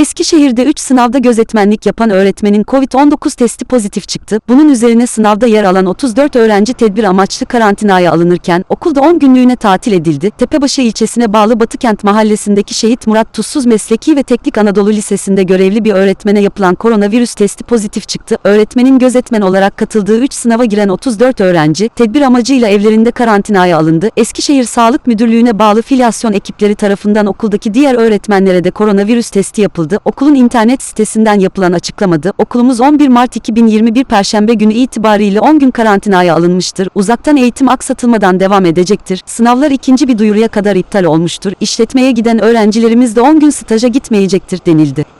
Eskişehir'de 3 sınavda gözetmenlik yapan öğretmenin COVID-19 testi pozitif çıktı. Bunun üzerine sınavda yer alan 34 öğrenci tedbir amaçlı karantinaya alınırken okulda 10 günlüğüne tatil edildi. Tepebaşı ilçesine bağlı Batıkent mahallesindeki Şehit Murat Tuzsuz Mesleki ve Teknik Anadolu Lisesi'nde görevli bir öğretmene yapılan koronavirüs testi pozitif çıktı. Öğretmenin gözetmen olarak katıldığı 3 sınava giren 34 öğrenci tedbir amacıyla evlerinde karantinaya alındı. Eskişehir Sağlık Müdürlüğü'ne bağlı filyasyon ekipleri tarafından okuldaki diğer öğretmenlere de koronavirüs testi yapıldı. Okulun internet sitesinden yapılan açıklamada okulumuz 11 Mart 2021 Perşembe günü itibariyle 10 gün karantinaya alınmıştır. Uzaktan eğitim aksatılmadan devam edecektir. Sınavlar ikinci bir duyuruya kadar iptal olmuştur. İşletmeye giden öğrencilerimiz de 10 gün staja gitmeyecektir denildi.